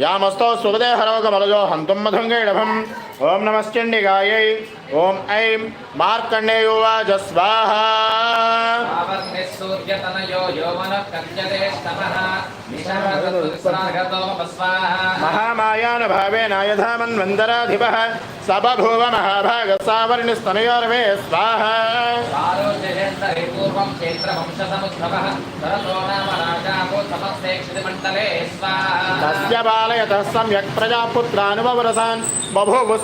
యామస్తో సుగదే హరోగమలజో హంతుం మధుంగైడభం ओम नमश्चंडिकाय ओम ऐं मार्कण्डेयोवाच स्वाहा। महामायानुभावेन यथा महाभाग स बभूव महाभागसावर्णिस्तनयोर्मे स्वाहा। तस्य बालयतः सम्यक् प्रजापुत्रानुवरसान् बभूवुः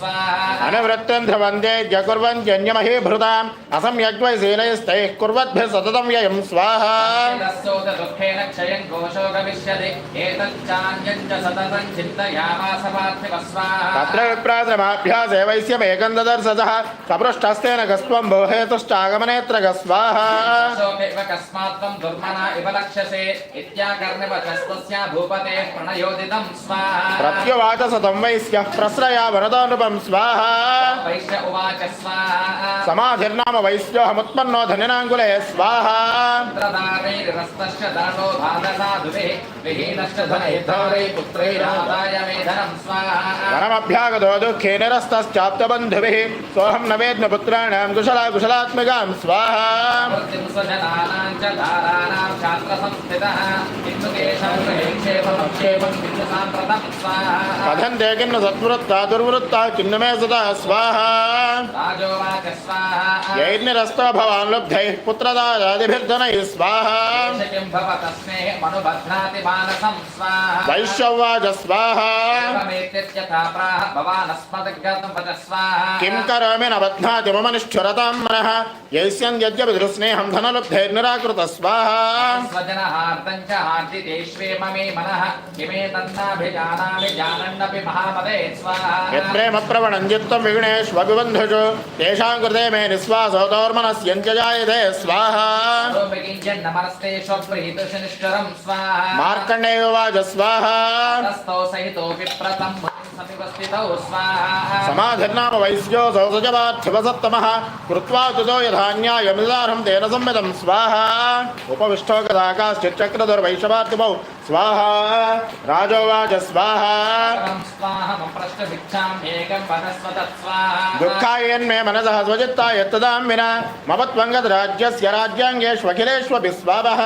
వా అనువృత్తిం ధ్రువంతే జకుర్వంత్యన్యమహీ భృతాం అసమ్యగ్వై శీలైస్తైः కుర్వద్భిः సతతం వ్యయం స్వాహ. దుఃఖేన క్షయం ఘోషో గమిష్యతి ఏతచ్చాన్యం చ సతతం చింతయామాస పార్థివ స్వాహా. తత్ర సపృష్టస్తేన గస్త్వం భోహేతుశ్చాగమనేత్ర గస్వాహ. శోకైవ కస్మాత్వం దుర్మనా ఇవ లక్ష్యసే ఇత్యాకర్ణివచస్తస్య భూపతే ప్రణయోదితం స్వాహా. ప్రత్యువాచ సతం వైశ్యः वैश्यः प्रसरया वरदानुपं स्वाहा समाधिर्नाम वैश्योऽहमुत्पन्नो धनिनाङ्गुले स्वाहा वनमभ्यागतो दुःखे निरस्तश्चाप्तबन्धुभिः सोऽहं न वेद्म पुत्राणां कुशला कुशलात्मिकां स्वाहा पथन्ते किन्न सत्वृत्ता दुर्वृत्ता किन्नमे सदा स्वाहा। यैर्निरस्तो भवान् लब्धैः पुत्रदादिभिर्धनैः स्वाहा। वैश्यवाच स्वाहा। किं करोमि स्वाहा। यत्प्रेमप्रवणं यत्त्वं विगुणेष्वभिबन्धुषु तेषां कृते मे निःश्वासो दौर्मनस्यञ्च जायते स्वाहा। मार्कण्डेयोवाच स्वाहा। समाधिर्नाम वैश्यो सौसजवाच्छिवसत्तमः कृत्वा तेन संविदं। स्वाहा। उपविष्टो गदाकाश्चिच्चक्रदुर्वैषवात्युभौ स्वाहा। राजोवाच स्वाहा। दुःखायन्मे मनसः स्वचित्ता यत्तदां विना। मम त्वङ्गद्राज्यस्य राज्याङ्गेष्वखिलेष्वपि स्वावः।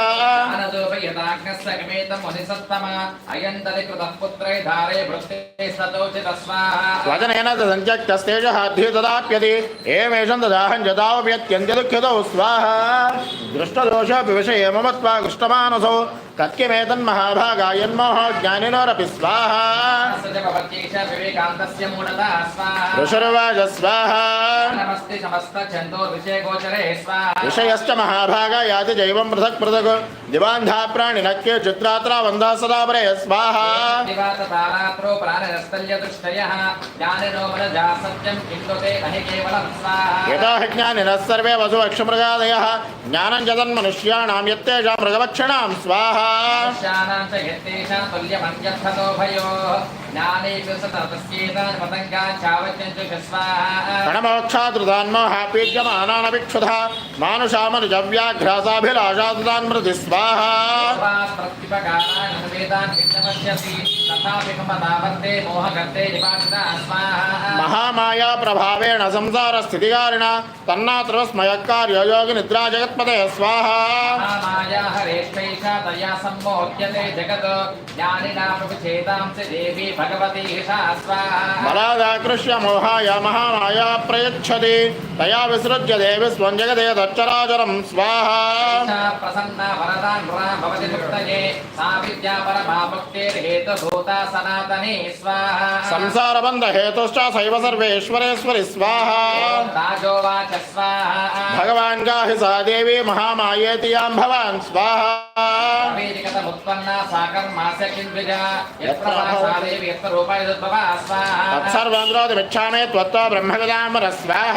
धारे वृत्ते सतो। स्वजनेन तदञ्चक्तस्तेजः अध्ये ददाप्यति एमेषं ददाहं जदावप्यत्यन्त्यदुःखितौ स्वाहा दृष्टदोषः विवशये मम त्वा कृष्टमानसौ కత్కిమేతన్ మహాభాగాయన్మోహజ్ఞానినోరపి స్వాహ. ఋషుర్వాజ స్వాహ. విషయశ్చ మహాభాగ యాతి జైవం పృథక్ పృథక్. దివాంధా ప్రాణి నక్యే చిత్రాత్ర వందా సదాపరే స్వాహ. యథా జ్ఞానినః సర్వే వసు వక్షమృగాదయ. జ్ఞానం జగన్మనుష్యాణం యత్తేషాం మృగవక్షణాం స్వాహ. ज्ञानिनः सर्वे वसुवक्षमृगादयः ज्ञानं च तन्मनुष्याणां यत्तेषां मृगवक्षणां स्वाहा మనుష్యానాం చ యత్తేషాం తుల్యమన్యర్థతో భయోः జ్ఞానేషు సతస్యేతాన్ పతంగాన్ చావత్యంచు స్వాహా प्रणमोक्षादृतान्मोहापीड्यमानानपि क्षुधः मानुषामनुजव्याघ्रासाभिलाषादृतान् मृति स्वाहा ప్రత్యుపకారాన్ వేదాన్ విన్నపశ్యసి తథాపి మమ తావత్తే మోహగర్తే నిపాతితా స్వాహా महामाया प्रभावेण संसारस्थितिकारिणा तन्नात्रस्मयक्कार्यो योगिनिद्रा जगत्पते स्वाहा మాయా హరేష్ఠైషా దయా सम्मोह्यते जगत् ज्ञानिना प्रभुचेतांसि देवी भगवती ईशा स्वाहा బలాదాకృష్య మోహాయ మహామాయా ప్రయచ్చతి తయా విసృజ్య దేవి స్వం జగదే దచ్చరాచరం స్వాహ ప్రసన్న వరదాన్ భవతి సా విద్యా పరమాభక్తిర్హేతుభూత సనాతనే స్వాహ సంసార బంధ హేతుశ్చ సైవ సర్వేశ్వరేశ్వరి స్వాహ భగవాన్ గాహి సా దేవి మహామాయేతి భవాన్ స్వాహ వేదికత ఉత్పన్న సాకర్మాస్య కింద్విజ. సాదేవి ఎత్ర రూపాయ దుర్భవ స్వాహ. తత్సర్వాంధ్రోది విచ్చామే త్వత్వ బ్రహ్మవిదామర స్వాహ.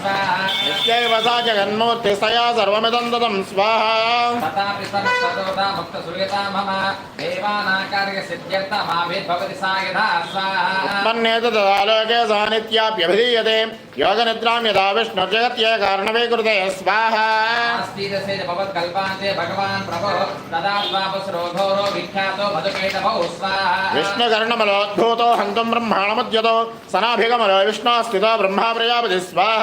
స్వాహ. తస్యైవ సా జగన్మూర్తి సయా సర్వమిదం దదం స్వాహ తన్నేతదాలోకే సానిత్యాప్యభిధీయతే యోగ నిద్రాం యదా విష్ణుర్జగత్యే కారణవే కృతే స్వాహ విష్ణుకర్ణమలోద్భూతో హంతం బ్రహ్మాణముద్యతో సనాభిగమలో విష్ణు స్థితో బ్రహ్మా ప్రజాపతి స్వాహ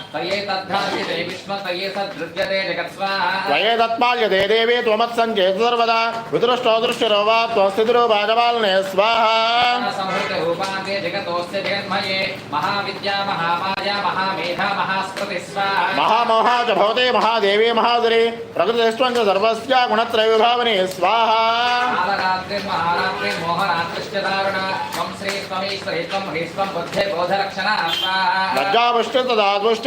త్వయే తత్పాల్యతే దేవే త్వమత్సంజే సర్వదా విదురుష్టో దృష్టిరోవా త్వస్థితిరో భాజపాలనే స్వాహ మహామోహాచ భవతే మహాదేవి మహాదురి ప్రకృతిష్టం సర్వస్య గుణత్రయ విభావనే స్వాహ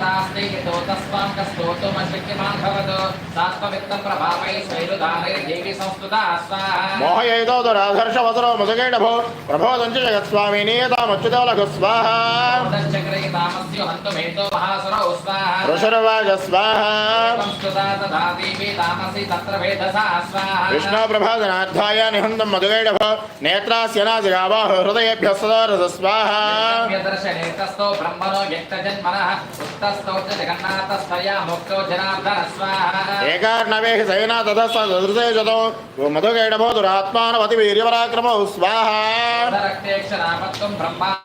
నాస్తికితో తస్మాత్ స్తోతుమ శక్తిమాన్ భవతు సాత్వవిత్త ప్రభావై స్వైరుదానై దేవి సంస్కృత మోహయైతో దురాధర్ష వసరో ముసుగేడభో విష్ణు మధుగైడభ ఏకార్ణవేహ దురాత్మానవతి వీర్యపరాక్రమౌ స్వాహ.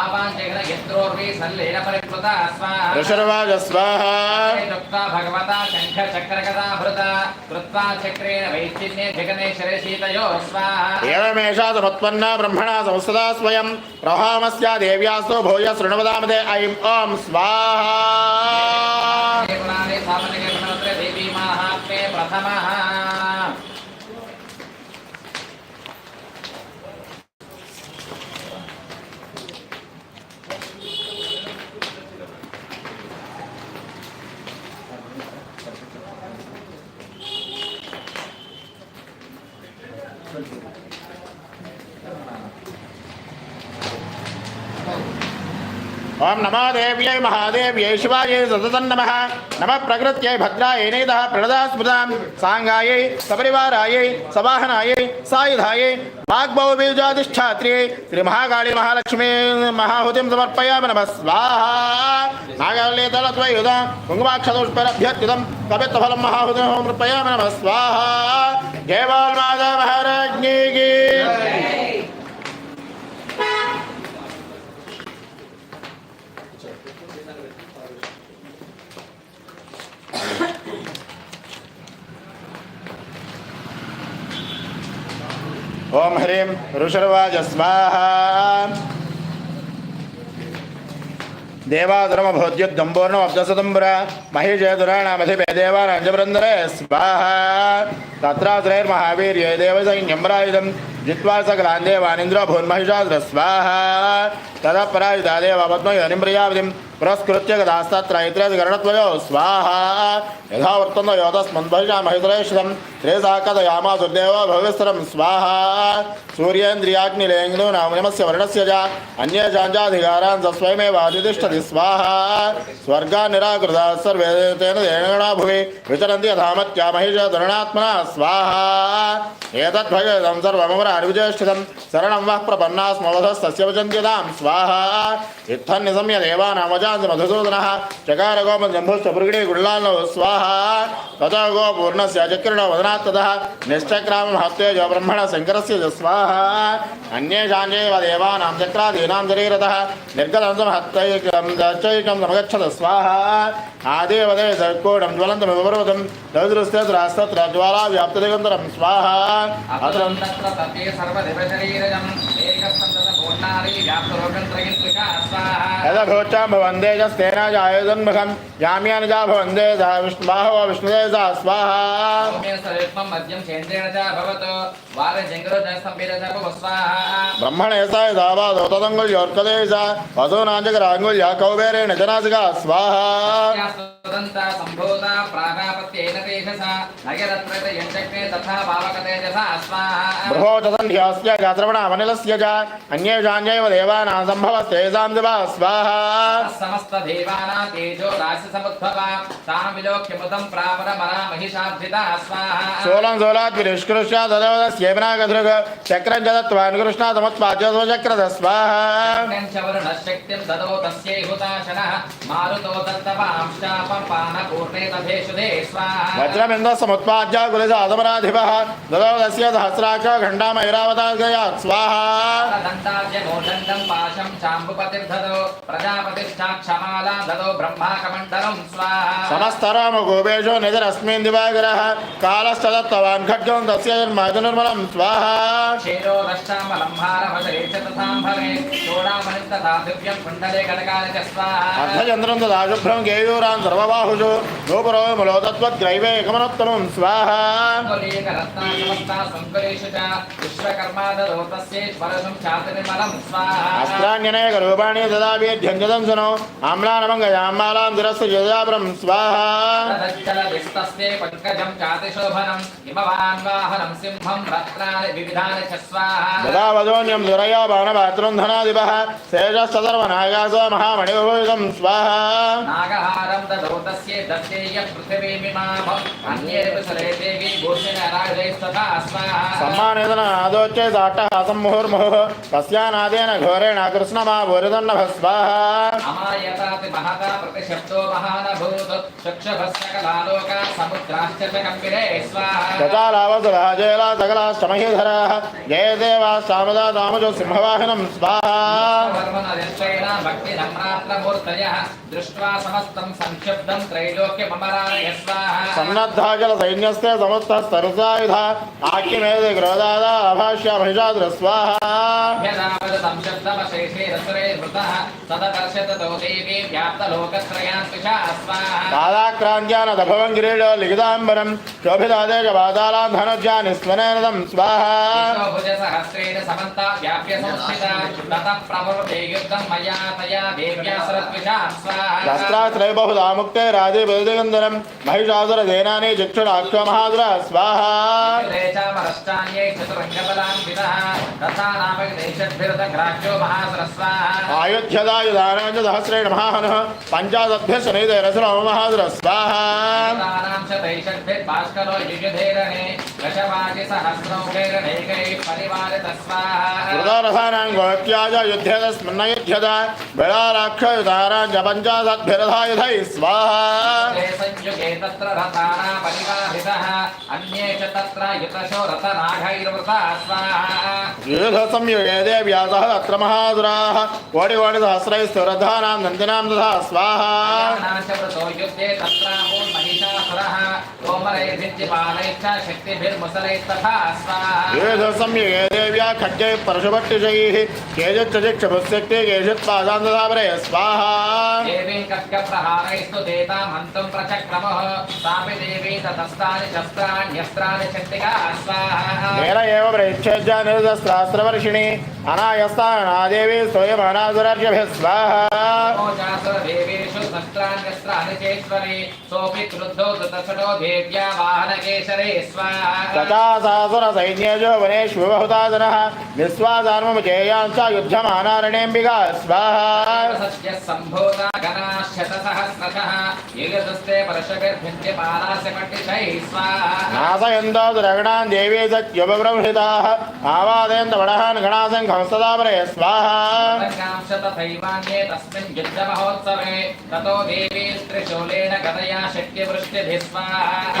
आवाञ्चेन यत्रोर्वी सल्लेन परिप्लुता स्वाहा ऋषर्वाच स्वाहा चक्त्वा भगवता शङ्खचक्रगदा भृता कृत्वा चक्रेण वैचिन्ये जगने शरशीतयो स्वाहा एवमेषा समुत्पन्ना ब्रह्मणा संस्थिता स्वयं प्रभामस्या देव्यास्तु भूय शृण्वदामदे ऐं ॐ स्वाहा पुराणे सामने गुणोत्तरे देवी माहात्म्ये प्रथमः ओम नमो देव्यै महादेव्यै शिवायै सततं नम। नमः प्रकृत्यै भद्रायै नैतः प्रणदा स्मृता सांगाय साङ्गायै सवाहनाय सवाहनायै, सायुधायै श्री महाकाली महालक्ष्मी महाहुतिं समर्पयामि नम। स्वाहा। नागल्येतलत्वयुधा कुङ्कुमाक्षतोष्परभ्यत्युतं कवित्वफलं महाहुतिं समर्पयामि नमः। स्वाहा। जय बालमाता महाराज्ञी की। ओम ह्रीं ऋषर्वाज स्वाहा। देवाधुरमभोद्युद्दम्बोर्णो अब्दसदम्बुर महिषयधुराणामधिपे देवानाञ्जबृन्दरे स्वाहा। तत्राश्रयर महावीर ये देव देवसंज्ञम्बरायुधं जित्वा सकलान् देवानिन्द्रो भून्महिषासुरस्वाहा ततः देवा देवपद्मयोनिम्रियावधिं పురస్కృత్య గదాస్తత్ర ఇతరేదిగరణత్వయో స్వాహ. యథా వర్తందో యోతస్మన్భజా మహితులేషితం త్రేసాకదయామాసుర్దేవో భవిస్తరం స్వాహ. సూర్యేంద్రియాగ్నిలేంగ్ను నామనమస్య వర్ణస్య చ అన్యే జాంజాధికారాన్ సస్వయమే సస్వయమేవాదితిష్టతి స్వాహ. స్వర్గా నిరాకృత సర్వే తేన దేణా భువి. విచరంతి యథామత్యా మహిష ధరుణాత్మన స్వాహ. ఏతద్భగదం సర్వమర అర్విజేష్ఠితం శరణం వః ప్రపన్నా ప్రపన్నాస్మవధస్తస్య వచంత్యతాం స్వాహ. ఇత్థం నిజమ్య శ్రీకాంత మధుసూదన చకార గోపజంభుశ్చ పురుగిడి గుళ్ళాల్లో స్వాహ తతో గో పూర్ణస్య చక్రిణో వదనాత్తతः నిశ్చక్రామం హస్తేజో బ్రహ్మణ శంకరస్య స్వాహ అన్యేషాన్యేవ దేవానాం చక్రాదీనాం శరీరత నిర్గతం హస్తైకం దచ్చైకం సమగచ్చత స్వాహ ఆదేవదే సర్కోణం జ్వలంతం విపర్వతం దౌదృస్తే రాస్తత్ర జ్వాలా వ్యాప్తదిగంతరం స్వాహ అతరం తత్ర తత్తే సర్వదివశరీరజం ఏకస్తంతత పూర్ణారీ వ్యాప్తరోగం త్రయంత్రికా స్వాహ యథభోచ్చాం భవందేజస్తేన జాయుధన్ముఖం జామ్యాని జా భవందేజ విష్ణుబాహవ విష్ణుదేజ స్వాహ సౌమ్య సవిష్మం మద్యం చేంద్రేణ చ భవతు వారజంగరో జనస్తంభిర చ భవ స్వాహ బ్రహ్మణేసాయ దావాదోతదంగుల్యోర్కదేశ వధూనాంజకరాంగుల్య కౌబేరేణ జనాసిగా స్వాహ స్వతంత సంభూత ప్రాగాపత్యేన తేజస నగరత్రత యంచక్రే తథా భావక తేజస స్వాహ బృహోచదంధ్యాస్య గాత్రవణామనిలస్య చ అన్యేషాన్యైవ దేవానాం సంభవస్తేజాం దివా స్వాహ సమస్త దేవానా తేజో రాశి సముద్భవ తాం విలోక్యముదం ప్రాపర మరా మహిషాద్రిత స్వాహ శూలం శూలాద్వినిష్కృష్య తదేవదస్యేవనాగధృగ చక్రం జదత్వాన్ కృష్ణాతమత్పాద్యోచక్రద స్వాహ శక్తిం దదో తస్యై హుతాశనః మారుతో దత్తవాంశాపం పానపూర్ణే తథేషుదే స్వాహ నోదండం పాశం చాంబుపతిర్దదో ప్రజాపతిష్టాక్షమాలా దదో బ్రహ్మాకమండలం స్వాహ. సమస్తరామ గోపేశో నిజరస్మిన్ దివాకరः కాలశ్చదత్తవాన్ ఖడ్గం తస్య జన్మాజనుర్మలం స్వాహ. క్షీరో రష్టామలంహారమదరే చ తథాంభరే చూడామణిం తథా దివ్యం కుండలే కనకాని చ స్వాహ. అర్ధచంద్రం సర్వబాహుషు స్వాహ. చ విశ్వకర్మాదరో తస్యేశ్వరసం చాతుర్మలం స్వాహ అస్త్రాన్యనేక రూపాణి దదాభ్యర్థ్యంజతం సునో ఆమ్లానమంగయామాలాం దిరస్సు జయాపురం స్వాహ స్వాహ దదావదోన్యం దురయా బాణపాత్రం శేషస్తర్వనాగాస స్వాహ నాగహారం దత్తేయ పృథివీమిమాభం స్వాహ ఆదోచ్చే తస్యానాదేన ఘోరేణ సముద్రాశ్చ చ కంపిరే స్వాహ చచాలావసురాజేలా సకలాష్టమహీధరాः జయదేవా సామదా దామజో సింహవాహినం నమ్రాత్రమూర్తయ దృష్ట్వా సమస్తం సైన్యస్తే సమస్తస్తరుసాయుధ ఆఖ్యమేది క్రోధాదా అభాష్య మహిషాద్ర స్వాహ यावत् संशब्दमशेषे रसुरे धृतः तदकर्षत दोषेऽपि व्याप्तलोकत्रयान्विषा अस्माः तादाक्रान्त्यानदभवङ्गिरीडो लिखिताम्बरं शोभितादेकपातालां धनुज्यानि स्वनेनदं स्वाहा भुजसहस्रेण समन्ता व्याप्य संस्थिता ततः प्रभवतेयुक्तं मया तया देव्या सरद्विषा स्वाहा शस्त्रास्त्रे बहुधा मुक्ते राजे बलदिगन्धनं महिषासुरसेनानि चक्षुराक्षमहासुर स्वाहा नामक रथानामकदेश आयुध्यदायुधानाञ्च सहस्रेण महानः पञ्चादभ्यः शनैतैरसुराम महासुरस्वाहा हृदरसानाम् गोप्याय युद्धे तस्मिन्नयुध्यत बेलाराक्षयुधाराञ्च स्वाहा। च स्वाहा। देवि వ్యాస అత్ర మహాదురా ఓడి ఓడి సహస్రై స్థిరధానాం నందినాం దధా స్వాహ सम्यगेदेव्या खड्गे परशुभट्टिशैः केचित् चक्षुभस्यक्ते पादान् ददावरे स्वाहा देवीं कक्षप्रहारैस्तु देतां हन्तुं प्रचक्रमः सापि देवी ततस्तानि शस्त्राण्यस्त्राणि शक्तिका स्वाहा एव स्वाहा देवेषु शस्त्राण्यस्त्राणि चेश्वरे सोऽपि क्रुद्धो तथा सासुरसैन्यजो वनेषु बहुता जनः निःस्वादानुमजेयांश्च युद्धमानारणेऽम्बिका स्वाहा सम्भूता गणाश्चतसहस्रशः एगदस्ते परशगर्भ्यन्त्यपालासकटिशैः स्वाहा नासयन्तो दुरगणान् देवे सत्युपब्रंहिताः आवादयन्त वडहान् गणासङ्घं सदा परे स्वाहा तस्मिन् युद्धमहोत्सवे ततो देवी त्रिशूलेन गदया शक्तिवृष्टिभिः स्वाहा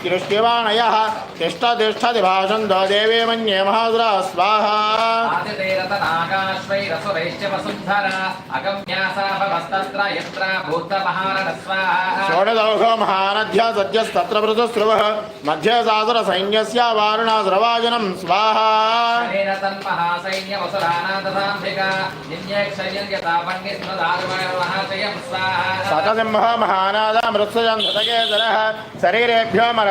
తిరుష్టివాణయ తిష్ట తిష్టతి భాషందో దేవే మన్యే మహాసుర స్వాహ. షోడదౌఘో మహానధ్య సత్యస్తత్ర పృతుస్రువ మధ్య సాసుర సైన్యస్య వారుణాసురవాజనం స్వాహ. సతసింహ మహానాద మృత్సజం శరీరేభ్యో మర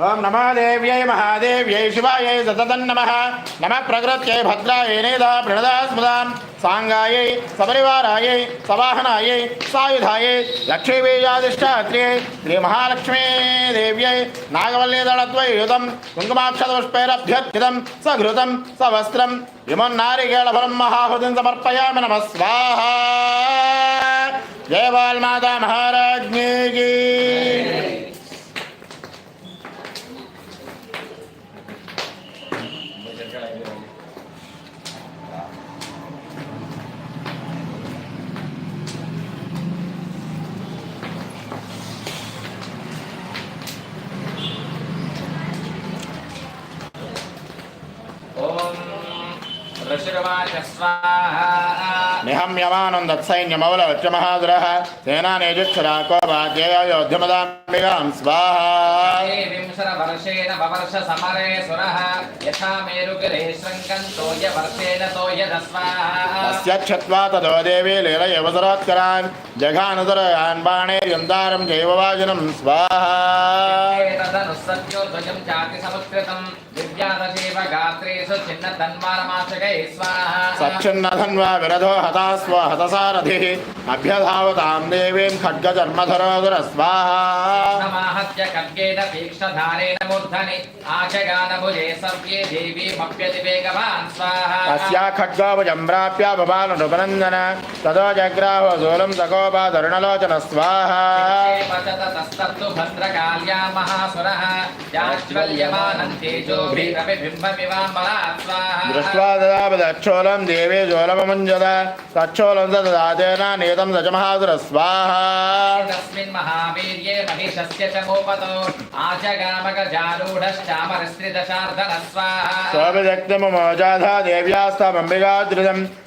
ओम नमः देव्यै महादेव्य शिवाय सततन्नमः नम। नम भद्रायै नेदा प्रणदा स्मृतां साङ्गायै, सपरिवारायै लक्ष्मीबीजाधिष्ठात्रे श्री लक्ष्मीबीजाधिष्ठात्र्यै, श्रीमहालक्ष्मी देव्यै नागवल्यदळद्वैयुतं कुङ्कुमाक्षतपुष्पैरभ्यर्चितं सघृतं सवस्त्रं विमन्नारिकेळफलं महाहुतिं समर्पयाम नम। स्वाहा। जय बालमाता महाराज्ञी నిహమ్యమానం దత్సైన్యమవలవచ్చ మహాదురः విం స్వాహేన బవర్ష సమరే సురః. యథా మేరుగిరే శృంగం తోయ వర్షేన తోయ తస్య క్షత్వా తదో దేవి లీలయవసరోత్కరాన్ జఘానుదరయాన్ బాణే యందారం జైవవాజనం స్వాహ. విరధో హతా హతసారథి. అభ్యధావతాం దేవీం ఖడ్గజన్మధరోధర స్వాహ. समाहत्य खड्गेन तीक्ष्णधारेण मूर्धनि आशगानभुजे सव्ये देवीमप्यतिवेगवान् स्वाहा तस्या खड्गोभुजं प्राप्य बबालनुपनन्दन ततो जग्राहो शूलं सकोपाधरुणलोचन स्वाहा तस्तत्तु भद्रकाल्या महासुरः जाज्वल्यमानं तेजोभिरविबिम्बमिवाम्बरात् स्वाहा दृष्ट्वा ददापदच्छोलं देवी शोलममुञ्जत तच्छोलं ददातेन नीतं सजमहासुर स्वाहा तस्मिन् महावीर्ये विशस्य च गोपतो। आचगामगजारूढश्चामरस्त्रिदशार्दनस्वाहा स्वाभिदक्तममोजाधा देव्यास्तामम्बिकाद्रिदम्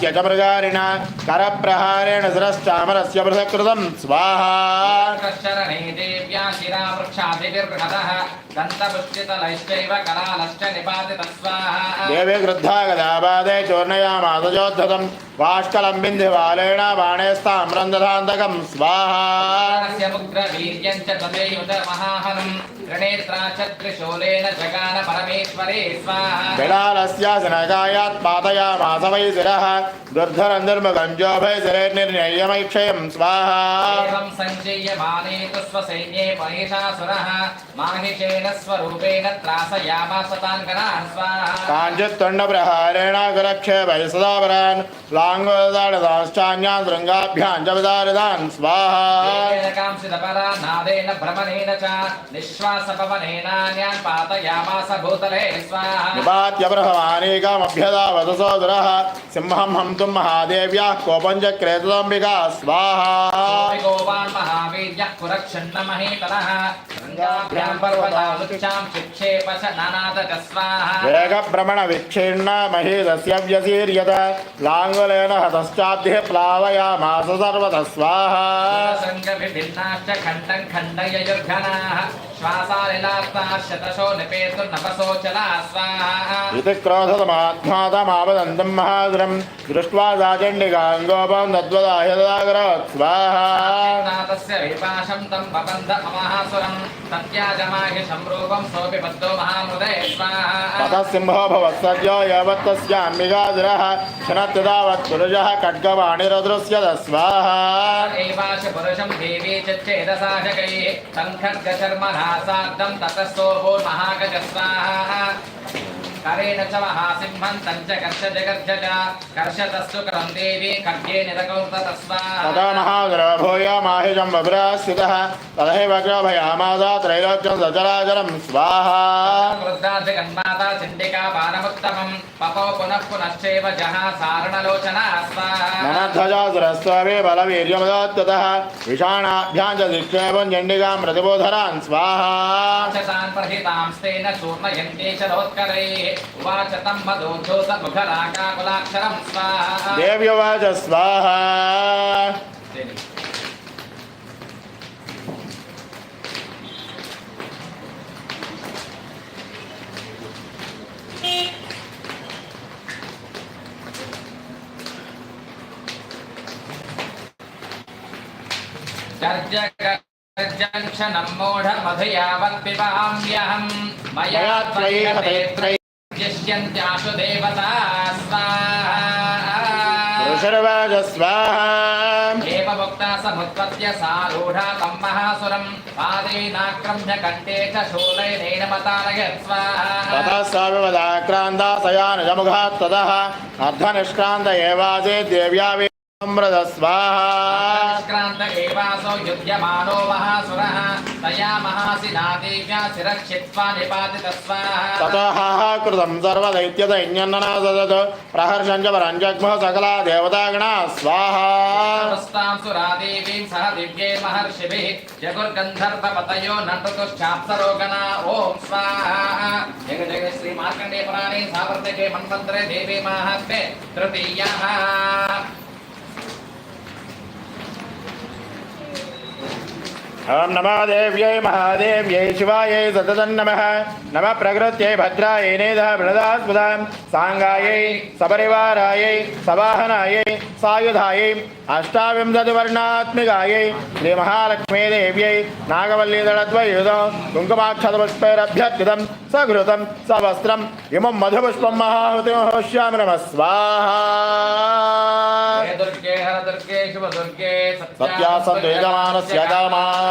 च मृगारिणा करप्रहारेण शिरश्चामरस्य पृथक्कृतं स्वाहा शरणे देव्या शिरा वृक्षादिभिर्हतः दन्तपुष्टितलैश्चैव करालश्च निपातितः स्वाहा देवी क्रुद्धा गदापादे चूर्णयामासजोद्धतं वाष्कलं बिन्धिवालेण बाणेस्ताम्रं दधान्तकं स्वाहा प्राणस्य मुग्रवीर्यं च तदेयुत महाहनं गणेत्रा च त्रिशूलेन जगान परमेश्वरे स्वाहा बिडालस्यासनकायात् पातयामास वै शिरः दुर्धरं दुर्मुखं जोभयशिरे निर्णयमैक्षयं स्वाहा एवं सञ्चयमाने तु स्वसैन्ये महिषासुरः माहिषेण स्वरूपेण त्रासयामास तान् गणान् स्वाहा काञ्चित्तुण्डप्रहारेण गुरक्षेपै सदापरान् लाङ्गोदाडदाश्चान्यान् शृङ्गाभ्यां च विदारितान् स्वाहा कांसितपरा नादेन भ्रमणेन च निःश्वासपवनेनान्यान् पातयामास भूतले स्वाहा निपात्य बृहवानीकामभ्यदावदसोदरः सिंहं हम तुम महादेव्या कोपंच क्रेतुलंबिका स्वाहा। गोपाल महावीर्य कुरक्षण्डमहेतनः गङ्गाभ्यां पर्वतामुच्चां शिक्षेपश नानादक स्वाहा। वेगभ्रमण विक्षिण्ण महेदस्य व्यसीर्यत लाङ्गुलेन स्वाहा। खण्डं चला स्वाहा। इति क्रोधतमात्मातमावदन्तं దృష్ట్వా సాచండికాంగోపం తద్వదాహ్యదాగ్రవత్ స్వాహసింహో భవత్సద్యో యవత్తస్యాంబికాధుర శనత్యదావత్ పురుష ఖడ్గవాణిరదృశ్యత స్వాహ పురుషం దేవీ చేదసాశకై సంఖడ్గచర్మణా సార్థం తతస్థోభో మహాగజ స్వాహ కరేణ చ మహాసింహం తంచ కర్ష జగర్జ కర్షతస్సు క్రందేవి కర్గే నిరకౌత తస్మా మహాధర భూయామాహిజం వజ్రాస్థిత తదహైవ గ్రాభయామాద త్రైలోక్యం సచరాచరం. స్వాహా. వృద్ధాధిగన్మాత చండికా బాణముత్తమం. పపో పునః పునశ్చేవ జహ సారణలోచన స్వాహాధజాసురస్వామి బలవీర్యమదాత్తత విషాణాభ్యాం చ దిక్షేపం చండికాం ప్రతిబోధరాన్. స్వాహా. ప్రహితాంస్తేన చూర్ణయంతే చ पपो पुनः पुनश्चैव जहा सारणलोचना स्वाहा ननध्वजासुरस्वामी बलवीर्यमदोत्ततः विषाणाभ्यां च दिक्षेपं चण्डिकां प्रतिबोधरान् स्वाहा तान् प्रहितांस्तेन चूर्णयन्ते शरोत्करैः उवाच तं मधोद्धूतमुखराकाकुलाक्षरं स्वाहा देव्यवाच स्वाहा गर्जक्षणं मूढमधुयावत्पिबाम्यहं मया मया त्वयि त्वयि हते సముత్పత్య సారూఢా తం మహాసురం పాదైనాక్రమ్య కంఠే చ శూలైనైనమతానగత్స్వాహాక్రాంతా సయానజముఖాత్తదః అర్ధనిష్క్రాంత ఏవాజే దేవ్యావే అమృత స్వాహాక్రాంత ఏవాసౌ యుధ్యమానో మహాసురః. తయా మహాసి నాదేవ్యా శిరక్షిత్వా నిపాతిత స్వాహ. తతః కృతం సర్వ దైత్య దైన్యన్ననా సదతు. ప్రహర్షం చ వరం జగ్మః సకల దేవతాగణ స్వాహ. నమస్తాం సురాదేవీం సహ దివ్యే మహర్షిభిః. జగుర్గంధర్వ ॐ नमः देव्यै महादेव्यै शिवायै सततन्नमः नमः प्रकृत्यै भद्रायै नेदः बृहदास्पदां साङ्गायै सपरिवारायै सवाहनायै सायुधायै अष्टाविंशतिवर्णात्मिकायै श्रीमहालक्ष्मी देव्यै नागवल्लीदळद्वयुधो कुङ्कुमाक्षतपुष्पैरभ्यर्थितं सघृतं सवस्त्रम् इमं मधुपुष्पं महाहुतिमहविष्यामि नमः स्वाहा सत्यासद्वैतमानस्य कामान्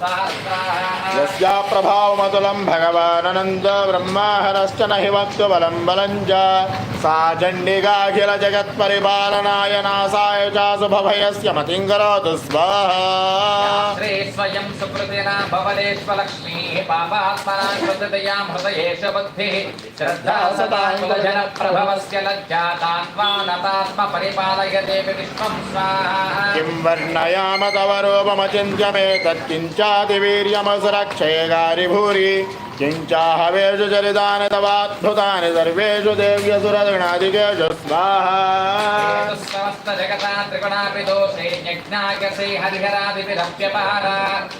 यस्या प्रभावमतुलं भगवाननन्द ब्रह्माहरश्च न हि वक्तुबलं बलं च सा चण्डिकाखिलजगत्परिपालनाय नासाय च शुभभयस्य मतिं करोतु स्वाहाश्रेष्वयं सुकृतिना भवदेष्वलक्ष्मीः पापात्मना कृतयां हृदयेश बुद्धिः श्रद्धा सदाङ्गजनप्रभवस्य लज्जातात्मानतात्मपरिपालयते विश्वं स्वाहा किं वर्णयाम तव रूपमचिन्त्यमेतत्किञ्च मे तत्किञ्चातिवीर्यमसुरक्षयगारि भूरि किञ्चाहवेषु चरितानि तवाद्भुतानि सर्वेषु देव्यसुरगणादिकेषु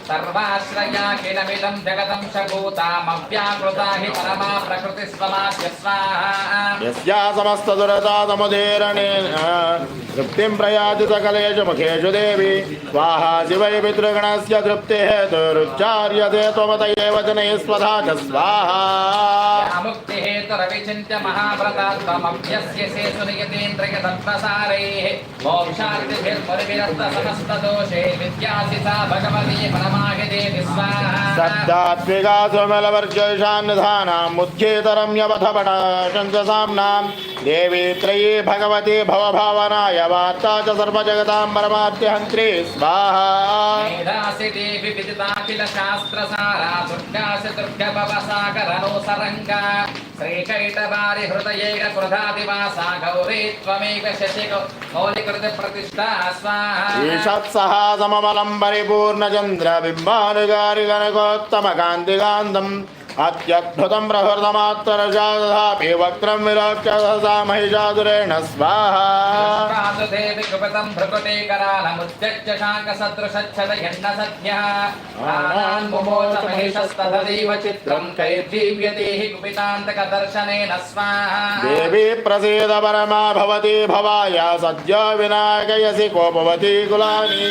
सर्वाश्रया स्वाहा। यस्या समस्तदुरता समुदीरणे तृप्तिं प्रयाति सकलेषु मुखेषु देवी। स्वाहा शिवै पितृगणस्य तृप्तिहेतुरुच्चार्यते त्वमत एव जनैः स्वधा च स्वाहा मुक्ति हेतु रविचिन्त्य महाव्रतात्ममभ्यस्य से सुनियतेन्द्रिय तत्प्रसारैः मोक्षार्थिभिर्मुनिभिरस्त समस्त दोषे विद्यासि सा भगवती परमाहि देवि स्वाहा सद्दात्विका सुमलवर्जयशान्निधानाम् उद्घेतरम्यवधपटाशंससाम्नां देवी त्रयी भगवती भवभावनाय वार्ता च सर्वजगतां దేవీ త్రయీ భగవతి భవభావనాయ వార్తా చ సర్వజగతాం పరమాద్యహంత్రి స్వాహాసరంగా శ్రీకైటవారి హృదయేక క్రుధాదివాసా గౌరీ త్వమేక శశిక మౌలికృతి ప్రతిష్టా స్వాహా ఈషత్సహాసమబలం పరిపూర్ణచంద్ర బింబానుగారి గణకోత్తమ కాంతికాంతం అత్యద్భుతం ప్రహృతమాత్రజాధాపి వక్రం విలోక్య సహసా మహిషాదురేణ స్వాహా దేవీ ప్రసీద పరమా భవతి భవాయ సద్యో వినాయకయసి కోపవతి కులాని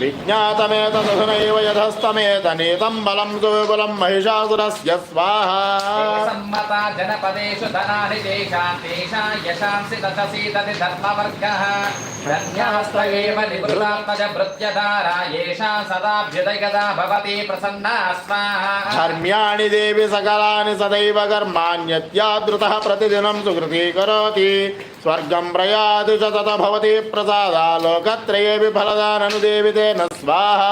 విజ్ఞాతమేత సునైవ యథస్తమేత నీతం బలం సువిపులం మహిషాసురస్య सद्यो विनायकयसि कोपवती कुलानि विज्ञातमेतदधुनैव यथस्तमेतनीतं बलं सुविपुलं महिषासुरस्य स्वाहा सम्मता जनपदेषु धनानि तेषां तेषां यशांसि दशसीदति धर्मवर्गः धन्यास्त एव निवृतात्मज भृत्यधारा येषां सदाभ्युदयगदा भवति प्रसन्ना स्वाहा धर्म्याणि देवि सकलानि सदैव कर्माण्यत्यादृतः प्रतिदिनं सुकृती స్వర్గం ప్రయాతి సతత భవతి ప్రసాద లోకత్రయేపి ఫలదాననుదేవితేన స్వాహ.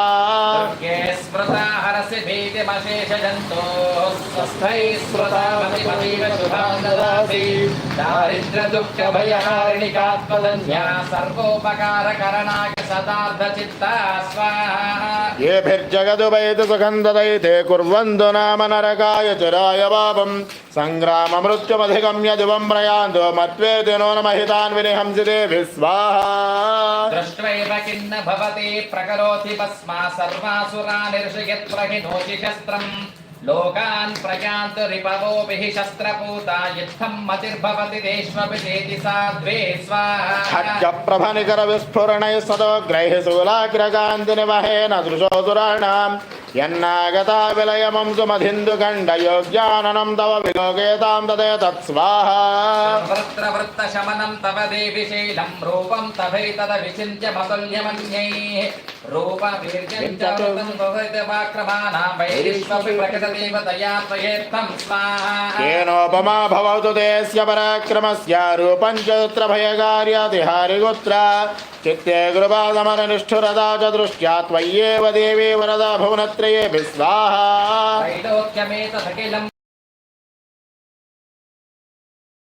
ఏభిర్జగదుపైత సుఖం దదైతే కుర్వందు నామ నరకాయ చిరాయ పాపం సంగ్రామ మృత్యుమధిగమ్య దివం ప్రయాంతో మత్వే దినో महितान्विनिहंसिते दृष्ट्वैव किन्न भवति प्रकरोति भस्मा सर्वासुरा निर्षयत्र हि नोचि शस्त्रम्। లోకాన్ ప్రజాంత రిపవోభిః శస్త్రపూత యుద్ధం మతిర్భవతి దేష్వపి చేతి సా ద్వే స్వాహ ప్రభనికర విస్ఫురణై సదో గ్రైహి శూలాగ్రగాంతి నివహేన దృశో దురాణాం యన్నాగతా విలయమం సుమధిందు గండ యోగ్యాననం తవ విలోకేతాం తదే తత్స్వాహ వృత్ర వృత్త శమనం తవ దేవి శీలం రూపం తభై తద విచింత్య మతుల్యమన్యై येनोपमा भवतु तेऽस्य पराक्रमस्य रूपं च तत्र भयकार्यातिहारिगोत्र चित्ते कृपादमननिष्ठुरदा च दृष्ट्या त्वय्येव देवी वरदा भुवनत्रयेऽपि स्वाहा त्रैलोक्यमेतदखिलं